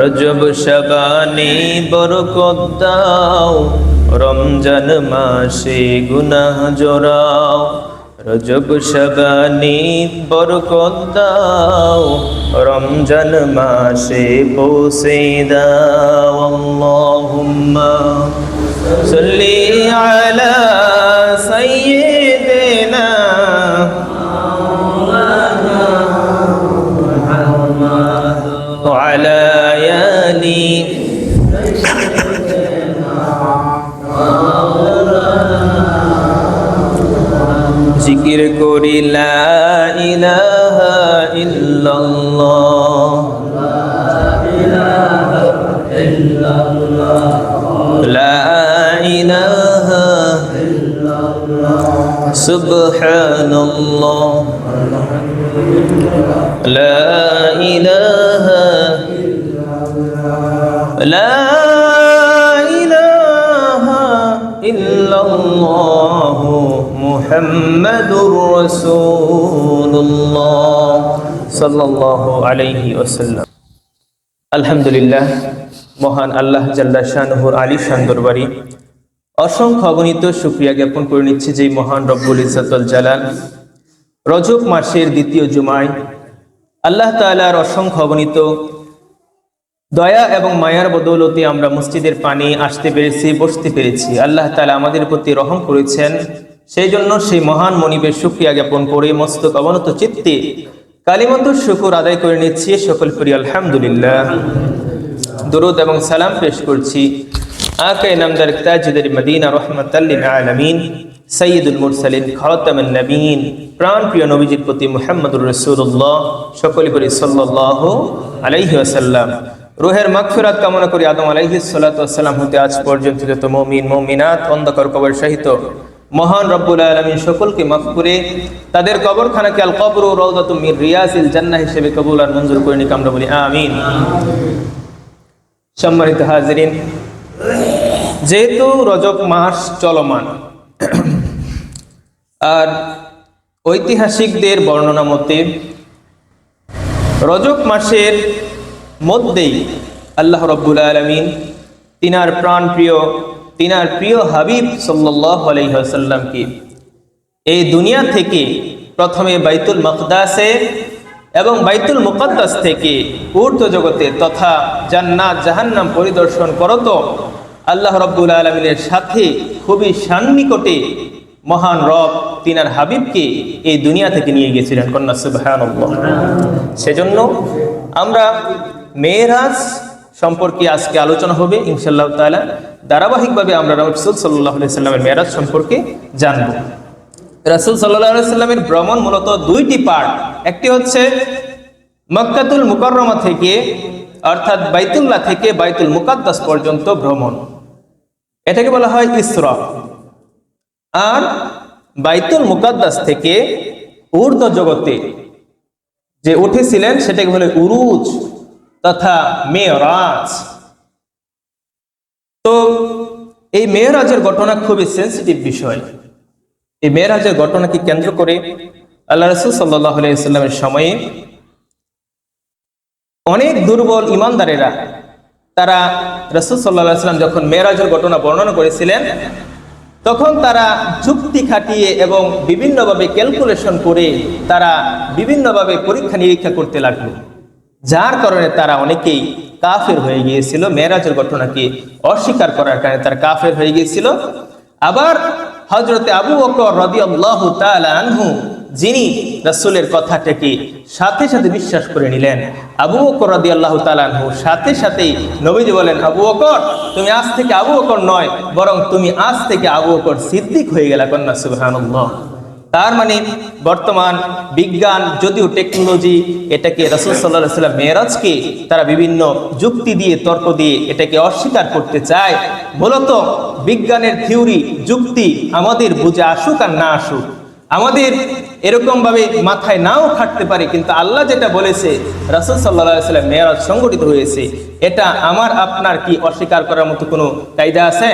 রজব শাবানি বরকত দাও। রমজান মাসে গুনাহ জোরাও রজব শাবানি বরকত দাও। রমজান মাসে পৌঁছে দাও। আল্লাহুম্মা সাল্লি আলা জিকির করি লা ইলাহা ইল্লাল্লাহ লা ইলাহা সুবহানাল্লাহ লা ইলাহা লা محمد رسول الله صلى الله عليه وسلم الحمد আলহামদুলিল্লাহ, মহান আল্লাহ জাল্লা শাহনুর আলী শান অসংখ্য অগণিত সুক্রিয়া জ্ঞাপন করে নিচ্ছে যে মহান রব্বুল ইসাতুল জালাল। রজব মাসের দ্বিতীয় জুমায় আল্লাহ তালার অসংখ্য অগণিত দয়া এবং মায়ার বদৌলতে আমরা মসজিদের পানি আসতে পেরেছি, বসতে পেরেছি। আল্লাহ তালা আমাদের প্রতি রহম করেছেন। সেই জন্য সেই মহান মনিবের সুক্রিয়া জ্ঞাপন করে মস্তক অবনত চিত্তে কালিমত শুকুর আদায় করে নিচ্ছি। সকল করি আলহামদুলিল্লাহ। দরুদ এবং সালাম পেশ করছি আকে নামদার মদিনা আলমিন সৈয়দুল মুরসালিন নবীন প্রাণ প্রিয় নবীজির প্রতি রসুল্লাহ করি সাল্লাহ আলাইহি আসাল্লাম রুহের মাগফিরাত কামনা করি আদম আলাইহি সাল্লাম হতে আজ পর্যন্ত যত মমিন, মমিনাত, অন্ধকার কবর সহিত মহান রব্বুল আলমিন সকলকে মাফ করে, তাদের কবরখানাকে আল কবর ও রৌদাতুম মির রিয়াসিল জান্নাহ হিসেবে কবুল আর মঞ্জুর করে নিক আমরা বলি, আমিন। সম্মানিত হাজরিন, যেহেতু রজব মাস চলমান, আর ঐতিহাসিকদের বর্ণনা মতে, রজব মাসের মধ্যেই আল্লাহ রব্বুল আলমিন তিনার প্রাণ প্রিয় তিনার প্রিয় হাবিব সাল্লাহ আলহিহাসাল্লামকে এই দুনিয়া থেকে প্রথমে বাইতুল মকদাসে এবং বাইতুল মুকদ্দাস থেকে ঊর্ধ্ব জগতে তথা জান্নাত, জাহান্নাম পরিদর্শন করত আল্লাহ রব্বুল আলমিনের সাথে খুবই সান্নিকটে মহান রব তিনার হাবিবকে এই দুনিয়া থেকে নিয়ে গেছিলেন কন্যা সুবাহান সেজন্য আমরা মেয়েরাজ সম্পর্কে আজকে আলোচনা হবে ইনশাল্লাহ তালা ধারাবাহিকভাবে আমরা রসুল সাল্লাহ সাল্লামের মেয়েরাজ সম্পর্কে জানব। রাসুল সাল্লাহ সাল্লামের ভ্রমণ মূলত দুইটি পার্ট একটি হচ্ছে মক্কাতুল মুকরমা থেকে, অর্থাৎ বাইতুল্লাহ থেকে বাইতুল মুকাদ্দাস পর্যন্ত ভ্রমণ। এটাকে বলা হয় ইসরা। আর বাইতুল মুকাদ্দাস থেকে ঊর্ধ্ব জগতে যে উঠেছিলেন, সেটাকে বলে উরুজ। তথা মেয়রাজ। তো এই মেয়রাজের ঘটনা খুবই সেন্সিটিভ বিষয়। এই মেয়রাজের ঘটনাকে কেন্দ্র করে আল্লাহ রসুল সাল্লাহ সময়ে অনেক দুর্বল ইমানদারেরা তারা রসুল সাল্লাহ যখন মেয়েরাজের ঘটনা বর্ণনা করেছিলেন, তখন তারা যুক্তি খাটিয়ে এবং বিভিন্নভাবে ক্যালকুলেশন করে তারা বিভিন্নভাবে পরীক্ষা নিরীক্ষা করতে লাগল। যার কারণে তারা অনেকেই কাফের হয়ে গিয়েছিল। মেয়েরাজের ঘটনাকে অস্বীকার করার কারণে তারা কাফের হয়ে গিয়েছিল। আবার হজরতে আবু রদি আল্লাহ আনহু, যিনি রাসূলের কথাটাকে সাথে সাথে বিশ্বাস করে নিলেন। আবু বকর রদি আল্লাহ তালানহু সাথে সাথেই নবীজি বলেন, আবু বকর, তুমি আজ থেকে আবু বকর নয়, বরং তুমি আজ থেকে আবু বকর সিদ্দিক হয়ে গেলা কন্যা, সুবহানাল্লাহ। তার মানে বর্তমান বিজ্ঞান, যদিও টেকনোলজি এটাকে রসুল সাল্লাহ সাল্লাম মেয়েরাজকে তারা বিভিন্ন যুক্তি দিয়ে, তর্ক দিয়ে এটাকে অস্বীকার করতে চায়। মূলত বিজ্ঞানের থিওরি, যুক্তি আমাদের বুঝে আসুক আর না আসুক, আমাদের এরকমভাবে মাথায় নাও খাটতে পারে। কিন্তু আল্লাহ যেটা বলেছে, রাসুল সাল্লাহ সাল্লাম মেয়ারাজ সংগঠিত হয়েছে, এটা আমার, আপনার কি অস্বীকার করার মতো কোনো কায়দা আছে?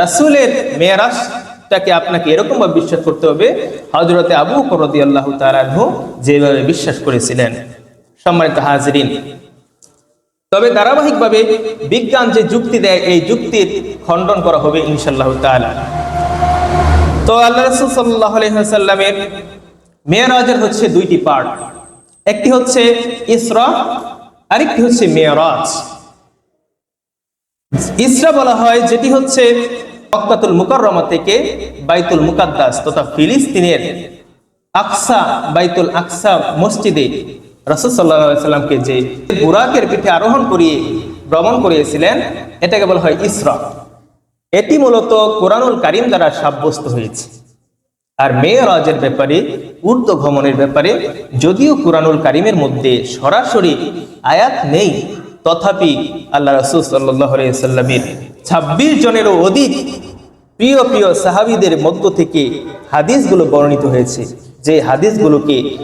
রাসুলের মেয়ারাজটাকে আপনাকে এরকমভাবে বিশ্বাস করতে হবে। হজরতে আবু করদি আল্লাহ তালাহু যেভাবে বিশ্বাস করেছিলেন। সম্মানিত হাজরিন, তবে ধারাবাহিকভাবে বিজ্ঞান যে যুক্তি দেয়, এই যুক্তির খণ্ডন করা হবে ইনশাল্লাহ তাআলা। তো আল্লাহ রসুল সাল্লাহ আলহিহাসাল্লামের মেয়েরাজের হচ্ছে দুইটি পার্ট। একটি হচ্ছে ইসরা, আরেকটি হচ্ছে মেয়রাজ। ইসরা বলা হয় যেটি হচ্ছে মক্কাতুল মুকাররমা থেকে বাইতুল মুকাদ্দাস তথা ফিলিস্তিনের আকসা, বাইতুল আকসা মসজিদে রসদ সাল্লাহ সাল্লামকে যে বুরাকের পিঠে আরোহণ করিয়ে, ভ্রমণ করিয়েছিলেন, এটাকে বলা হয় ইসরা। এটি মূলত কোরআনুল কারিম দ্বারা সাব্যস্ত হয়েছে। আর মেয়রাজের ব্যাপারে ঊর্ধ্ব ভ্রমণের ব্যাপারে যদিও কোরআনুল কারিমের মধ্যে সরাসরি আয়াত নেই, তথাপি আল্লাহ রসুল সাল্লাহ সাল্লামের ছাব্বিশ জনেরও অধিক প্রিয় প্রিয় সাহাবিদের মধ্য থেকে হাদিসগুলো বর্ণিত হয়েছে। যে হাদিসগুলোকে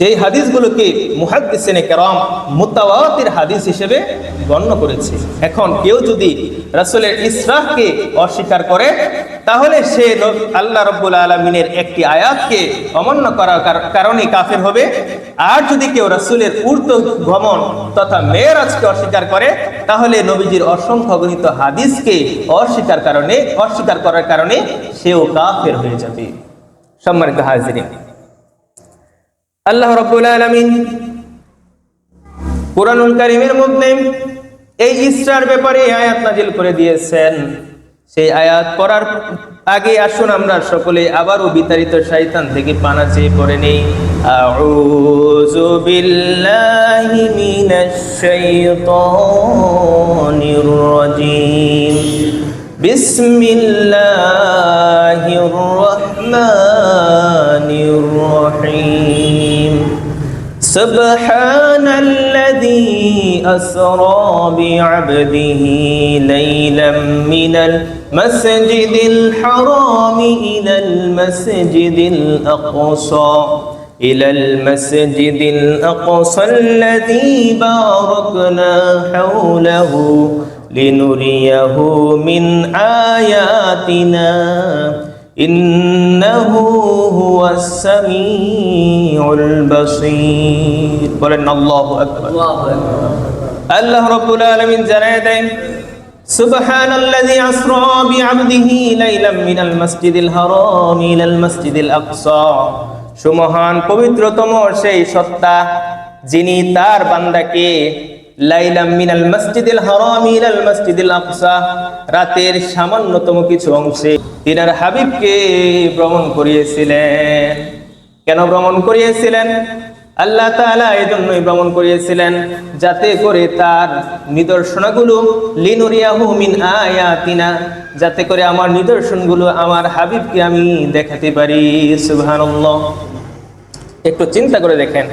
যে হাদিসগুলোকে মুহাদ্দিসিনে কেরাম মুতাওয়াতির হাদিস হিসেবে গণ্য করেছে। এখন কেউ যদি রাসূলের ইসরাহকে অস্বীকার করে তাহলে সে আল্লাহ রব্বুল আলমিনের একটি আয়াতকে অমান্য করার কারণে কাফের হবে। আর যদি কেউ রাসূলের ঊর্ধ্ব ভ্রমণ তথা মেয়েরাজকে অস্বীকার করে, তাহলে নবীজির অসংখ্য গণিত হাদিসকে অস্বীকার কারণে, অস্বীকার করার কারণে সেও কাফের হয়ে যাবে। সম্মানিত হাজিরিন, আল্লাহ রব্বুল আলামিন কোরআনুল কারীমের মধ্যে এই ইসরার ব্যাপারে আয়াত নাজিল করে দিয়েছেন। সেই আয়াত পড়ার আগে আসুন আমরা সকলে আবারও বিতাড়িত শয়তান থেকে পানা চেয়ে পড়ে নেই আউযু বিল্লাহি মিনাশ শাইতানির রাজিম بسم الله الرحمن الرحيم سبحان الذي أسرى بعبده ليلا من المسجد الحرام إلى المسجد الأقصى إلى المسجد الأقصى الذي باركنا حوله لنريه من آياتنا إنه هو السميع البصير বলেন আল্লাহু আকবার আল্লাহ রাব্বুল আলামিন জানায় দেন سبحان الذي أسرى بعبده ليلا من المسجد الحرام إلى المسجد الأقصى সুমহান পবিত্রতম সেই সত্তা যিনি তার বান্দাকে লাইলাম মিনাল মসজিদিল হারাম ইলাল মসজিদিল আকসা রাতের সামান্যতম কিছু অংশে তিনার হাবিবকে ভ্রমণ করিয়েছিলেন কেন ভ্রমণ করিয়েছিলেন আল্লাহ তাআলা এই জন্যই ভ্রমণ করিয়েছিলেন যাতে করে তার নিদর্শনগুলো লিনুরিয়াহু মিন আয়াতিনা, যাতে করে আমার নিদর্শনগুলো আমার হাবিবকে আমি দেখাতে পারি। একটু চিন্তা করে দেখেন।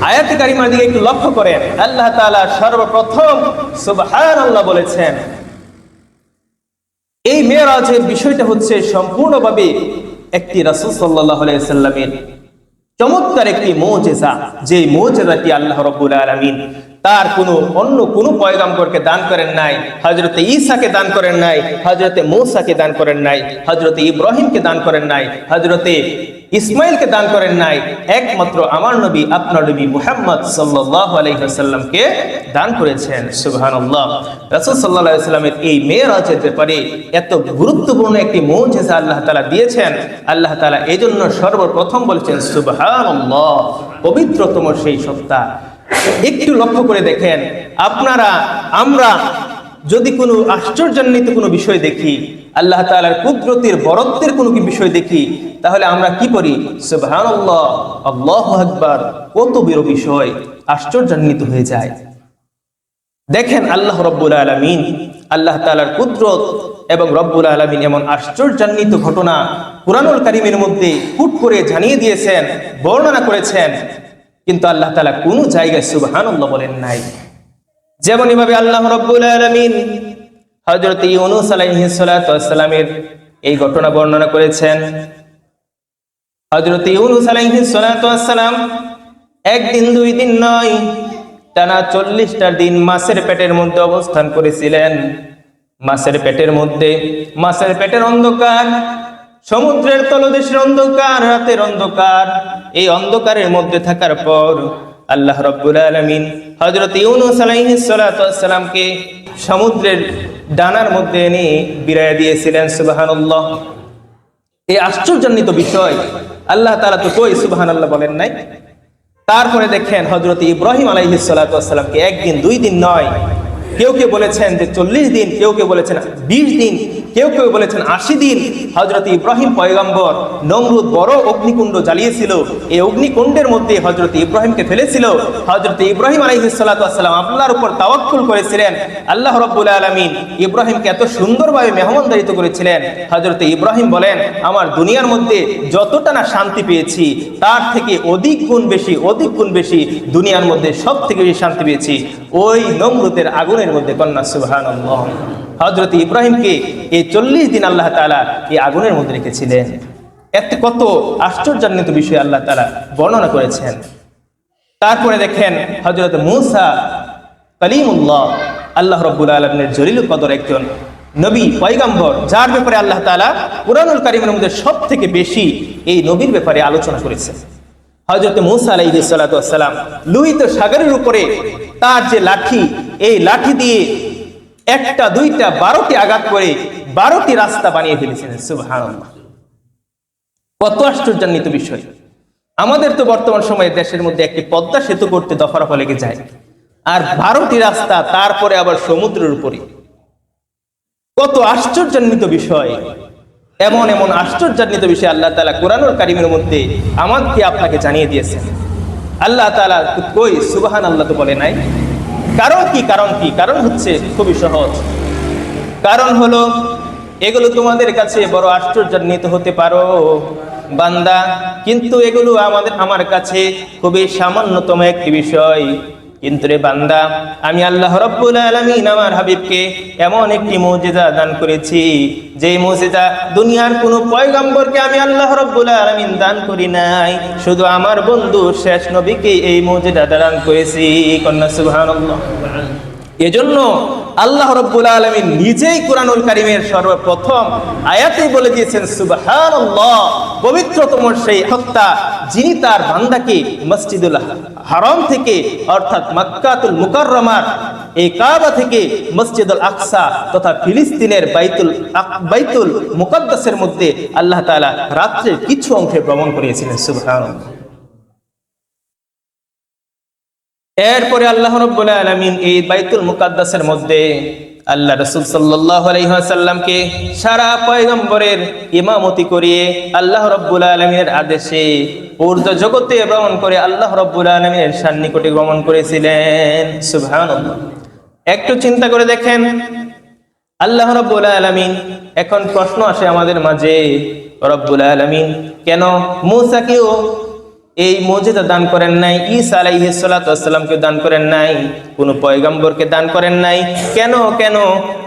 আয়াতি কারিমার দিকে একটু লক্ষ্য করেন। আল্লাহ তাআলা সর্বপ্রথম সুবহানাল্লাহ বলেছেন। এই মেয়েরাজের বিষয়টা হচ্ছে সম্পূর্ণভাবে একটি রাসূল সাল্লাল্লাহু আলাইহি সাল্লামের চমৎকার একটি মোজেজা যে মোজেজাটি আল্লাহ রব্বুল আলামিন তার কোনো অন্য কোনো পয়গাম্বরকে দান করেন নাই হজরতে ঈসাকে দান করেন নাই হজরতে মৌসাকে দান করেন নাই হজরতে ইব্রাহিমকে দান করেন নাই হজরতে ইসমাইলকে দান করেন নাই, একমাত্র আমার নবী, আপনার নবী মুহাম্মদ সাল্লাল্লাহু আলাইহি ওয়াসাল্লামকে দান করেছেন। সুবহানাল্লাহ। রাসূল সাল্লাল্লাহু আলাইহি ওয়াসাল্লামের এই মেরাজের ব্যাপারে এত গুরুত্বপূর্ণ একটি মুজিজা আল্লাহ তাআলা দিয়েছেন। আল্লাহ তাআলা এজন্য সর্বপ্রথম বলেছেন, সুবহানাল্লাহ, পবিত্রতম সেই সত্তা একটু লক্ষ্য করে দেখেন। আপনারা, আমরা যদি কোনো আশ্চর্যান্বিত কোনো বিষয় দেখি, আল্লাহ তাআলার কুদরতির, বরত্বের কোনো কি বিষয় দেখি, তাহলে আমরা কি করি? সুবহানাল্লাহ, আল্লাহু আকবার, কত বড় বিষয়, আশ্চর্যান্বিত হয়ে যায়। দেখেন আল্লাহ রব্বুল আলমিন, আল্লাহ তালার কুদরত এবং রব্বুল আলমিন এমন আশ্চর্যান্বিত ঘটনা কুরআনুল কারিমের মধ্যে হুট করে জানিয়ে দিয়েছেন, বর্ণনা করেছেন। কিন্তু আল্লাহ তালা কোনো জায়গায় সুবহানাল্লাহ বলেন নাই। যেমন এভাবে আল্লাহ রব্বুল আলমিন হজরত ইউনুস আলাইহিস এই ঘটনা বর্ণনা করেছেন। হজরত ইউনুস আলাইহিস সালাম একদিন, দুই দিন নয়, টানা চল্লিশটা দিন মাছের পেটের মধ্যে অবস্থান করেছিলেন। মাছের পেটের মধ্যে, মাছের পেটের অন্ধকার, সমুদ্রের তলদেশের অন্ধকার, রাতের অন্ধকার। এই অন্ধকারের মধ্যে থাকার পর আল্লাহ রব্বুল আলমিন হজরত ইউনুস সমুদ্রের ডানার মধ্যে এনে বিরায় দিয়েছিলেন, সুবাহানুল্লাহ। এই আশ্চর্যান্বিত বিষয়, আল্লাহ তালা তো কই সুবাহান আল্লাহ বলেন নাই? তারপরে দেখেন হজরত ইব্রাহিম আলাইহিসালামকে একদিন, দুই দিন নয়, কেউ কেউ বলেছেন যে চল্লিশ দিন, কেউ কেউ বলেছেন বিশ দিন। কেউ কেউ বলেছেন আশি দিন। হজরত ইব্রাহিম পয়গম্বর নমরুদ বড় অগ্নিকুণ্ড জ্বালিয়েছিল। এই অগ্নিকুণ্ডের মধ্যে হজরত ইব্রাহিমকে ফেলেছিল। হজরত ইব্রাহিম আলাইহিসাল্লাম আল্লাহর উপর তাওয়াক্কুল করেছিলেন। আল্লাহ রব্বুল আলমিন ইব্রাহিমকে এত সুন্দরভাবে মেহমানদারিত করেছিলেন। হজরত ইব্রাহিম বলেন, আমার দুনিয়ার মধ্যে যতটা না শান্তি পেয়েছি, তার থেকে অধিক গুণ বেশি, অধিক গুণ বেশি দুনিয়ার মধ্যে সব থেকে বেশি শান্তি পেয়েছি। ওই নমরুদের আগুনের মধ্যে কন্যা সুবহান হজরত ইব্রাহিমকে এই চল্লিশ দিন আল্লাহ তালা এই আগুনের মধ্যে রেখেছিলেন। এত কত আশ্চর্যান্বিত বিষয় আল্লাহ তালা বর্ণনা করেছেন। তারপরে দেখেন হজরত মুসা কালিমুল্লাহ, আল্লাহ রব্বুল আলমের জলিল কদর একজন নবী, পয়গাম্বর, যার ব্যাপারে আল্লাহ তালা কোরআনুল কারিমের মধ্যে সব থেকে বেশি এই নবীর ব্যাপারে আলোচনা করেছে হজরত মুসা আলাইহি সালাম লুহিত সাগরের উপরে তার যে লাঠি, এই লাঠি দিয়ে একটা, দুইটা, বারোটি আঘাত করে বারোটি রাস্তা বানিয়ে ফেলেছিলেন সুবহানাল্লাহ। কত আশ্চর্যান্বিত বিষয়। আমাদের তো বর্তমান সময়ে দেশের মধ্যে একটি পদ্মা সেতু করতে দফারফা লেগে যায়। আর বারোটি রাস্তা, তারপরে আবার সমুদ্রের উপরে। কত আশ্চর্যান্বিত বিষয়। এমন এমন আশ্চর্যান্বিত বিষয় আল্লাহ তালা কোরআনুল কারিমের মধ্যে আমাকে আপনাকে জানিয়ে দিয়েছেন। আল্লাহ তালা কই সুবাহান আল্লাহ তো বলে নাই। কারণ কি কারণ কি? কারণ হচ্ছে খুবই সহজ। কারণ হলো, এগুলো তোমাদের কাছে বড় আশ্চর্যান্বিত হতে পারো, বান্দা। কিন্তু এগুলো আমাদের, আমার কাছে খুবই সামান্যতম একটি বিষয়। কিন্তু রে বান্দা, আমি আল্লাহ রব্বুল আলমিন আমার হাবিবকে এমন একটি মৌজেদা দান করেছি যে মৌজেদা দুনিয়ার কোনো পয়গম্বরকে আমি আল্লাহ রব্বুল আলমিন দান করি নাই, শুধু আমার বন্ধু শেষ নবীকে এই মৌজেদা দান করেছি, কন্যা সুবহানাল্লাহ। এজন্য আল্লাহ রব্বুল আলমী নিজেই কোরআনুল কারিমের সর্বপ্রথম আয়াতেই বলে দিয়েছেন সুবাহান পবিত্রতম সেই হত্যা যিনি তার বান্দাকে মসজিদুল হারম থেকে, অর্থাৎ মাক্কাতুল মুকাররমার, এই কাবা থেকে মসজিদুল আকসা তথা ফিলিস্তিনের বাইতুল বাইতুল মুকদ্দাসের মধ্যে আল্লাহ তাআলা রাত্রের কিছু অংশে ভ্রমণ করিয়েছিলেন, সুবহানাল্লাহ। এরপরে আল্লাহ রব্বুল আলমিন এই বাইতুল মুকাদ্দাসের মধ্যে আল্লাহ রসুল সাল্লাহ আলহিহাসাল্লামকে সারা পয়গম্বরের ইমামতি করিয়ে আল্লাহ রব্বুল আলমিনের আদেশে ঊর্ধ্ব জগতে ভ্রমণ করে আল্লাহ রব্বুল আলমিনের সান্নিকটে ভ্রমণ করেছিলেন। সুবহান একটু চিন্তা করে দেখেন, আল্লাহ রব্বুল আলমিন, এখন প্রশ্ন আসে আমাদের মাঝে, রব্বুল আলমিন, কেন মূসাকেও এই মর্যাদা দান করেন নাই ঈসা আলাইহিসসালামকে দান করেন নাই কোন পয়গম্বরকে দান করেন নাই। কেন কেন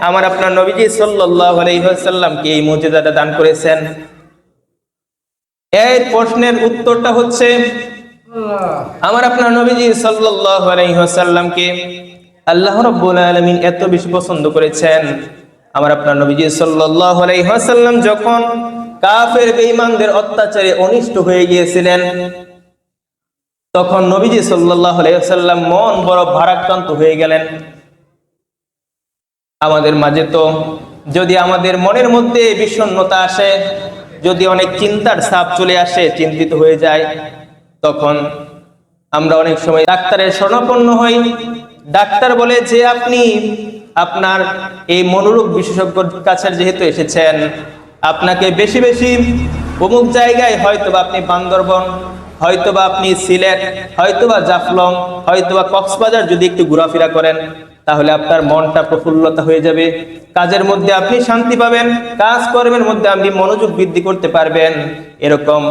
আমার আপনার নবীজি সাল্লাল্লাহু আলাইহি ওয়াসাল্লামকে এই মর্যাদাটা দান করেছেন? এই প্রশ্নের উত্তরটা হচ্ছে আমার আপনার নবীজি সাল্লাল্লাহু আলাইহি ওয়াসাল্লামকে আল্লাহ রাব্বুল আলামিন এত বেশি পছন্দ করেছেন। আমার আপনার নবীজি সাল্লাল্লাহু আলাইহি ওয়াসাল্লাম যখন কাফের বেঈমানদের অত্যাচারে অনিষ্ট হয়ে গিয়েছিলেন তখন নবীজি সাল্লাল্লাহু আলাইহি ওয়াসাল্লাম মন বড় ভারাক্রান্ত হয়ে গেলেন। আমাদের মাঝে তো যদি আমাদের মনের মধ্যে বিষণ্ণতা আসে, যদি অনেক চিন্তার ছাপ চলে আসে, চিন্তিত হয়ে যায়, তখন আমরা অনেক সময় ডাক্তারের শরণাপন্ন হই। ডাক্তার বলে যে, আপনি আপনার এই মনোরোগ বিশেষজ্ঞর কাছে যেহেতু এসেছেন, আপনাকে বেশি বেশি অমুক জায়গায় হয়তোবা আপনি বান্দরবন হয়তোবা আপনি সিলেট, হয়তোবা জাফলং, হয়তোবা কক্সবাজার যদি একটু ঘোরাফেরা করেন, তাহলে আপনার মনটা প্রফুল্লতা হয়ে যাবে। কাজের মধ্যে আপনি শান্তি পাবেন, কাজ কর্মের মধ্যে আপনি মনোযোগ বৃদ্ধি করতে পারবেন। এরকম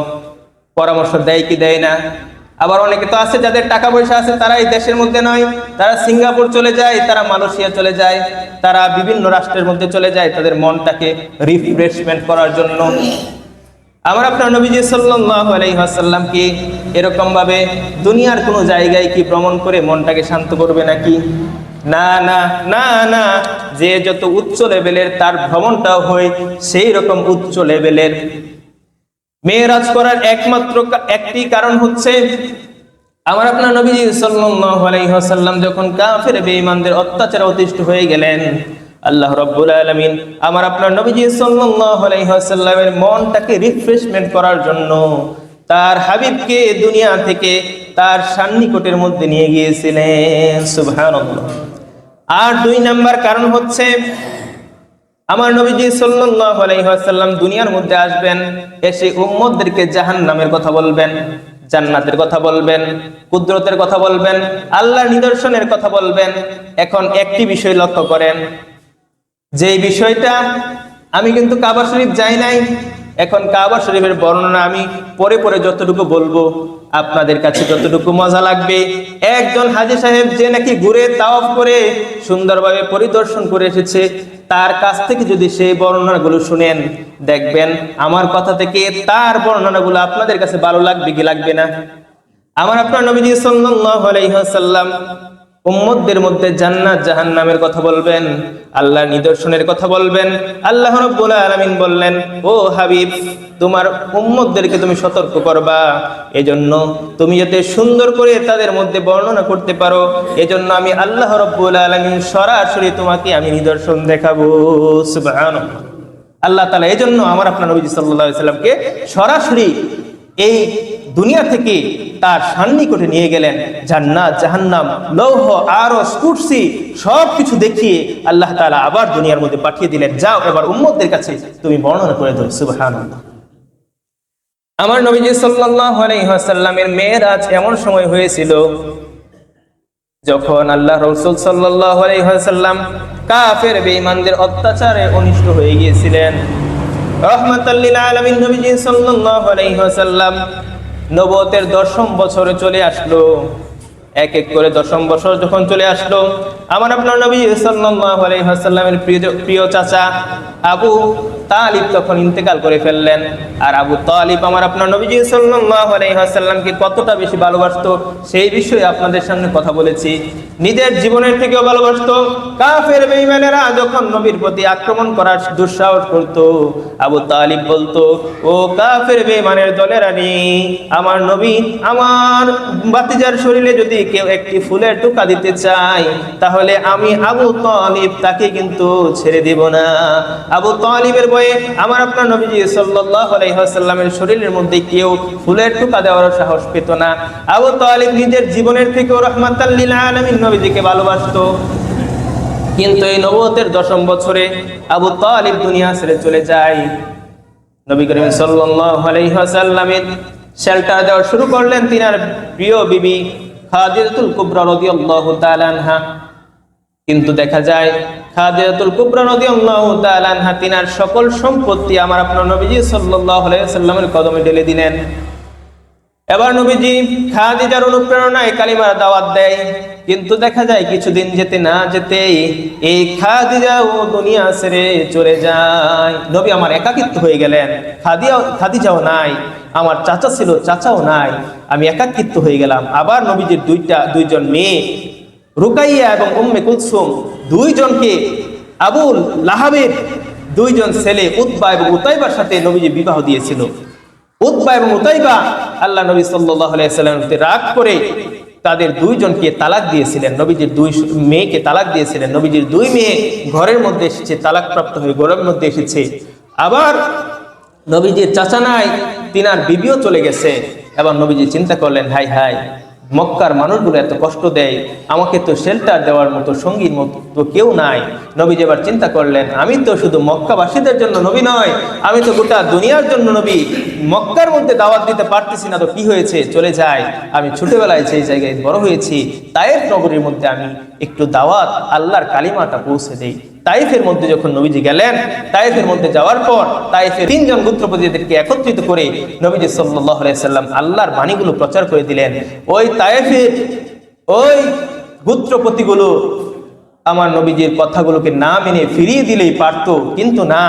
পরামর্শ দেয় কি দেয় না? আবার অনেকে তো আছে যাদের টাকা পয়সা আছে, তারা এই দেশের মধ্যে নয়। তারা সিঙ্গাপুর চলে যায়, তারা মালয়েশিয়া চলে যায়, তারা বিভিন্ন রাষ্ট্রের মধ্যে চলে যায়। তাদের মনটাকে রিফ্রেশমেন্ট করার জন্য আমার আপনার নবীজি সাল্লাল্লাহু আলাইহি ওয়াসাল্লামকে এরকম ভাবে দুনিয়ার কোনো জায়গায় কি ভ্রমণ করে মনটাকে শান্ত করবে নাকি? না না না না। যে যত উচ্চ লেভেলের তার ভ্রমণটাও হয়, সেই রকম উচ্চ লেভেলের। মেয়েরাজ করার একমাত্র একটি কারণ হচ্ছে, আমার আপনার নবীজি সাল্লাল্লাহু আলাইহি ওয়াসাল্লাম যখন কাফের বেঈমানদের অত্যাচারে অতিষ্ঠ হয়ে গেলেন আল্লাহ রাব্বুল আলামিন আমার আপনার নবীজি ওয়াসাল্লামের মনটাকে রিফ্রেশমেন্ট করার জন্য তার হাবিবকে দুনিয়া থেকে তার সান্নিকটের মধ্যে নিয়ে গিয়েছিলেন। সুবহানাল্লাহ। আর দুই নাম্বার কারণ হচ্ছে আমার নবীজি ওয়াসাল্লাম দুনিয়ার মধ্যে আসবেন, এসে উম্মতদেরকে জাহান্নামের কথা বলবেন, জান্নাতের কথা বলবেন, কুদরতের কথা বলবেন, আল্লাহর নিদর্শনের কথা বলবেন। এখন একটি বিষয় লক্ষ্য করেন যে বিষয়টা আমি কিন্তু কাবা শরীফ যাই নাই, এখন কাবা শরীফের বর্ণনা আমি পরে পরে যতটুকু বলব, আপনাদের কাছে যতটুকু মজা লাগবে। একজন হাজি সাহেব যে নাকি ঘুরে তাওয়াফ করে সুন্দরভাবে পরিদর্শন করে এসেছে, তার কাছ থেকে যদি সেই বর্ণনাগুলো শুনেন, দেখবেন আমার কথা থেকে তার বর্ণনাগুলো আপনাদের কাছে ভালো লাগবে কি লাগবে না? আমার আপনার নবীজি ওয়াসাল্লাম উম্মতদের মধ্যে জান্নাত জাহান্নামের কথা বলবেন, আল্লাহর নিদর্শনের কথা বলবেন। আল্লাহ রাব্বুল আলামিন বললেন, ও হাবিব, তোমার উম্মতদেরকে তুমি সতর্ক করবা। এজন্য তুমি যাতে সুন্দর করে তাদের মধ্যে বর্ণনা করতে পারো। এজন্য আমি আল্লাহ রাব্বুল আলামিন সরাসরি তোমাকে আমি নিদর্শন দেখাবো। আল্লাহ তাআলা এজন্য আমার আপনার নবী সাল্লাল্লাহু সাল্লামকে সরাসরি এই দুনিয়া থেকে তার সান্নিকটে নিয়ে গেলেন জান্নাত, জাহান্নাম, লৌহ আরও কুরসি সব কিছু দেখিয়ে আল্লাহ তাআলা আবার দুনিয়ার মধ্যে পাঠিয়ে দিলেন। যাও, এবার উম্মতদের কাছে তুমি বর্ণনা করে দাও, সুবহানাল্লাহ। আমার নবীজি আলাইহি ওয়াসাল্লামের মেয়েরাজ এমন সময় হয়েছিল যখন আল্লাহ রসুল আলাইহি কাফের, বেঈমানদের অত্যাচারে অনিষ্ট হয়ে গিয়েছিলেন। আলমিন নবীজি নবতের দশম বছরে চলে আসলো। এক এক করে দশম বছর যখন চলে আসলো, আমার আপনার নবী ওয়াসাল্লামের প্রিয় প্রিয় চাচা আবু তালিব তখন ইন্তেকাল করে ফেললেন। আর আবু তালিব আমার আপনার নবীজি আলাইহি কতটা বেশি ভালোবাসতো, সেই বিষয়ে আপনাদের সামনে কথা বলেছি। নিজের জীবনের থেকেও ভালোবাসতো। কাফের বেঈমানেরা যখন নবীর প্রতি আক্রমণ করার দুঃসাহস করত, আবু তালিব বলতো, ও কাফের বেঈমানের দলেরানি, আমার নবী আমার বাতিজার শরীরে যদি কেউ একটি ফুলের টুকা দিতে চায়, তাহলে আমি আবু তালিব তাকে কিন্তু ছেড়ে দিব না। আবু তালিবের বয়ে আমার আপনার নবীজি ওয়াসাল্লামের শরীরের মধ্যে কেউ ফুলের টুকা দেওয়ার সাহস পেত না। আবু তালিব নিজের জীবনের থেকেও রহমাতাল লিল আলামিন নবীজিকে ভালোবাসত। কিন্তু এই নবতের দশম বছরে আবু তালিব দুনিয়া ছেড়ে চলে যায়। নবী করিম সাল্লাল্লাহু আলাইহি ওয়াসাল্লামের শেল্টার দেওয়া শুরু করলেন তিনার প্রিয় বিবি খাদিজাতুল কুবরা রাদিয়াল্লাহু তাআলা আনহা। কিন্তু দেখা যায়, খাদিজাতুল কুবরা রাদিয়াল্লাহু তাআলা আনহা, তিনার সকল সম্পত্তি আমার আপনার নবীজি সাল্লাল্লাহু আলাইহি ওয়াসাল্লামের কদমে ঢেলে দিলেন। এবার নবীজি খাদিজার অনুপ্রেরণায় কালিমার দাওয়াত দেয়। কিন্তু দেখা যায়, কিছুদিন যেতে না যেতেই এই খাদিজা ও দুনিয়া ছেড়ে চলে যায়। নবী আমার একাকিত্ব হয়ে গেলেন। খাদিয়া, খাদিজাও নাই। আমার চাচা ছিল, চাচাও নাই। আমি একাকিত্ব হয়ে গেলাম। আবার নবীজির দুইটা, দুইজন মেয়ে রুকাইয়া এবং উম্মে কুলসুম দুইজনকে আবুল লাহাবের দুইজন ছেলে উতবা এবং উতাইবার সাথে নবীজি বিবাহ দিয়েছিল। উতবা এবং উতাইবা আল্লাহ নবী সাল্লামকে রাগ করে তাদের দুইজনকে তালাক দিয়েছিলেন। নবীজির দুই মেয়েকে তালাক দিয়েছিলেন। নবীজির দুই মেয়ে ঘরের মধ্যে এসেছে তালাক প্রাপ্ত হয়ে ঘরের মধ্যে এসেছে। আবার নবীজির চাচা নাই, তিনার বিবিও চলে গেছে। এবং নবীজি চিন্তা করলেন, হাই হাই মক্কার মানুষগুলো এত কষ্ট দেয়, আমাকে তো শেল্টার দেওয়ার মতো সঙ্গীর মতো কেউ নাই। নবী যেবার চিন্তা করলেন, আমি তো শুধু মক্কাবাসীদের জন্য নবী নয়, আমি তো গোটা দুনিয়ার জন্য নবী। মক্কার মধ্যে দাওয়াত দিতে পারতেছি না তো কি হয়েছে? চলে যায় আমি ছোটবেলায় সেই জায়গায় বড় হয়েছি তায়ের নগরীর মধ্যে আমি একটু দাওয়াত, আল্লাহর কালিমাটা পৌঁছে দেই। তাইফের মধ্যে যখন নবীজি গেলেন, তাইফের মধ্যে যাওয়ার পর তাইফের তিনজন গোত্রপতিদেরকে একত্রিত করে নবীজি সাল্লাম আল্লাহর বাণীগুলো প্রচার করে দিলেন। ওই তাইফের, ওই গোত্রপতিগুলো আমার নবীজির কথাগুলোকে না মেনে ফিরিয়ে দিলেই পারত, কিন্তু না।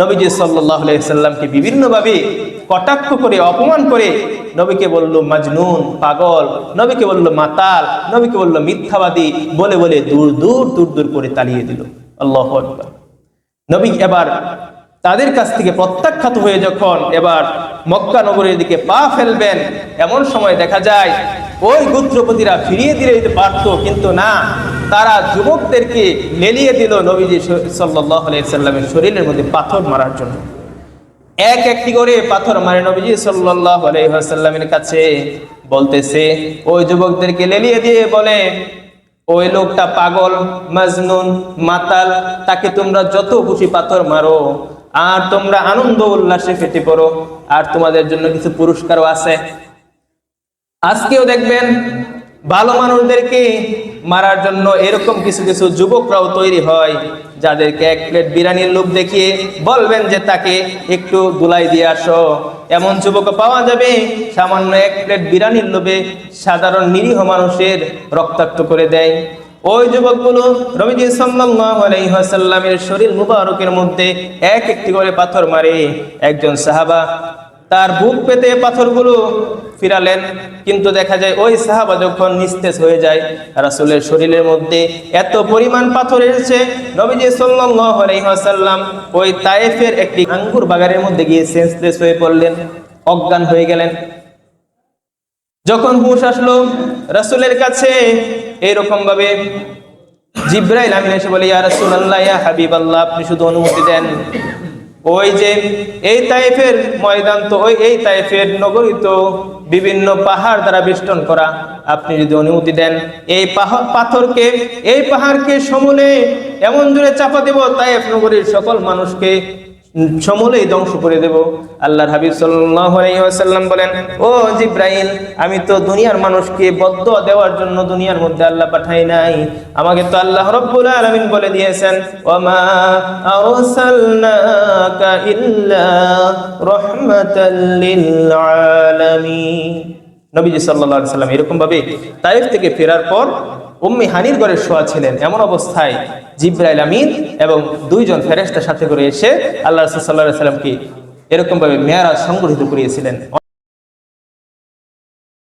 নবীজি সাল্লাল্লাহু সাল্লামকে বিভিন্নভাবে কটাক্ষ করে, অপমান করে নবীকে বলল, মাজনুন, পাগল। নবীকে বলল, মাতাল। নবীকে বলল, মিথ্যাবাদী। বলে বলে দূর দূর দূর দূর করে তাড়িয়ে দিল। আল্লাহ নবী এবার তাদের কাছ থেকে প্রত্যাখ্যাত হয়ে যখন এবার মক্কা নগরের দিকে পা ফেলবেন, এমন সময় দেখা যায় ওই গোত্রপতিরা ফিরিয়ে দিলে দিতে পারতো, কিন্তু না, তারা যুবকদেরকে লেলিয়ে দিল নবীজি সাল্লাহ সাল্লামের শরীরের মধ্যে পাথর মারার জন্য। এক একটি করে পাথর মারে নবীজি সাল্লাহ আলাইসাল্লামের কাছে, বলতেছে, ওই যুবকদেরকে লেলিয়ে দিয়ে বলে ওই লোকটা পাগল, মাজনুন, মাতাল, তাকে তোমরা যত খুশি পাথর মারো, আর তোমরা আনন্দ উল্লাসে ফেটে পড়ো, আর তোমাদের জন্য কিছু পুরস্কারও আছে। আজকেও দেখবেন ভালো মানুষদেরকে মারার জন্য এরকম কিছু কিছু যুবকরাও তৈরি হয়, যাদেরকে এক প্লেট বিরিয়ানির লোভ দেখিয়ে বলবেন যে তাকে একটু দুলাই দিয়ে আসো। এমন যুবক পাওয়া যাবে, সামান্য এক প্লেট বিরিয়ানির লোভে সাধারণ নিরীহ মানুষের রক্তাক্ত করে দেয়। ওই যুবকগুলো রবিজি ওয়াসাল্লামের শরীর মুবারকের মধ্যে এক একটি করে পাথর মারে। একজন সাহাবা তার বুক পেতে পাথরগুলো ফিরালেন, কিন্তু দেখা যায় ওই সাহাবা যখন নিস্তেজ হয়ে যায়, রাসূলের শরীরের মধ্যে এত পরিমাণ পাথর এসেছে, নবীজি আলাইহি ওই তায়েফের একটি আঙ্গুর বাগানের মধ্যে গিয়ে সেন্সলেস হয়ে পড়লেন, অজ্ঞান হয়ে গেলেন। যখন হুশ আসলো, রাসূলের কাছে এইরকম ভাবে জিব্রাইল আমিন এসে বলে, ইয়া রাসূলুল্লাহ, ইয়া হাবিবাল্লাহ, আপনি শুধু অনুমতি দেন। ওই যে এই তাইফের ময়দান তো, ওই এই তাইফের নগরী তো বিভিন্ন পাহাড় দ্বারা বেষ্টন করা। আপনি যদি অনুমতি দেন, এই পাহাড় পাথরকে, এই পাহাড়কে সমূলে এমন জোরে চাপা দেব, তাইফ নগরীর সকল মানুষকে সমূলেই ধ্বংস করে দেব। আল্লাহর হাবিব সাল্লাম বলেন, ও জিব্রাইল, আমি তো দুনিয়ার মানুষকে বদ্ধ দেওয়ার জন্য দুনিয়ার মধ্যে আল্লাহ পাঠাই নাই। আমাকে তো আল্লাহ রাব্বুল আলামিন বলে দিয়েছেন, ওমা ইল্লা নবীজি সাল্লাম এরকম ভাবে তাইফ থেকে ফেরার পর উম্মি হানির ঘরে শোয়া ছিলেন। এমন অবস্থায় জিব্রাইল আমিন এবং দুইজন ফেরেস্তার সাথে করে এসে আল্লাহ সাল্লাল্লাহু সাল্লামকে এরকমভাবে মেয়ারাজ সংগঠিত করিয়েছিলেন।